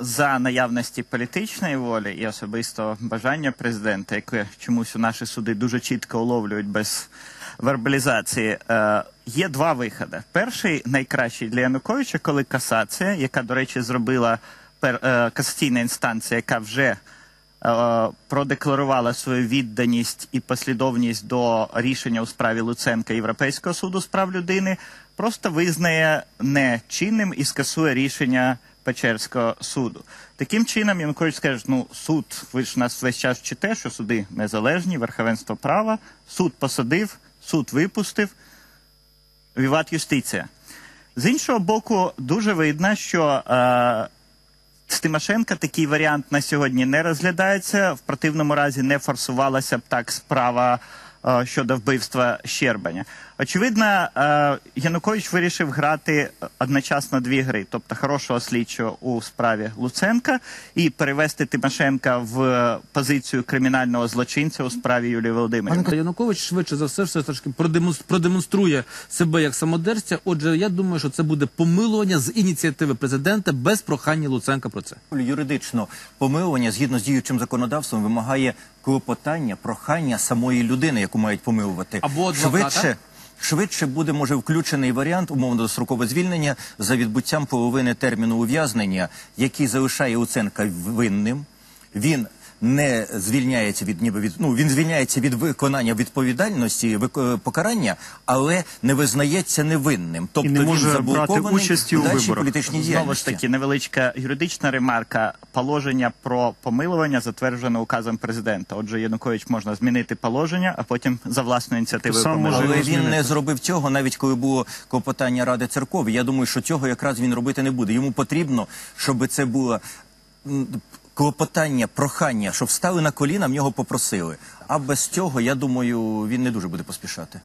за наявності політичної волі і особисто бажання президента, яке чомусь у наші суди дуже чітко уловлюють без вербалізації, е, є два виходи. Перший найкращий для Януковича, коли касація, яка, до речі, зробила е, касаційна інстанція, яка вже продекларувала свою відданість і послідовність до рішення у справі Луценка Європейського суду з прав людини, просто визнає нечинним і скасує рішення Печерського суду. Таким чином, Янукович скаже, ну суд, ви ж нас весь час вчите, що суди незалежні, верховенство права, суд посадив, суд випустив. Віват юстиція. З іншого боку, дуже видно, що е, з Тимошенка такий варіант на сьогодні не розглядається. В противному разі не форсувалася б так справа щодо вбивства Щербаня. Очевидно, е, Янукович вирішив грати одночасно дві гри, тобто хорошого слідчого у справі Луценка і перевести Тимошенка в позицію кримінального злочинця у справі Юлії Володимирівни. Пане Янукович швидше за все все трошки продемонс- продемонструє себе як самодерця. Отже, я думаю, що це буде помилування з ініціативи президента без прохання Луценка про це. Юридично помилування згідно з діючим законодавством вимагає клопотання, прохання самої людини, яку мають помилувати. Або адвоката. швидше. Швидше буде може включений варіант умовно дострокове звільнення за відбуттям половини терміну ув'язнення, який залишає Луценка винним. Він не звільняється від ніби від ну він звільняється від виконання відповідальності вик- покарання, але не визнається невинним. Тобто не може він брати заблокований участі у виборах. політичній Знову ж таки, невеличка юридична ремарка. Положення про помилування затверджено указом президента. Отже, Янукович можна змінити положення, а потім за власною ініціативою Сам може. Але він не зробив цього, навіть коли було клопотання Ради церкові. Я думаю, що цього якраз він робити не буде. Йому потрібно, щоб це було клопотання, прохання, щоб встали на коліна, в нього попросили. А без цього, я думаю, він не дуже буде поспішати.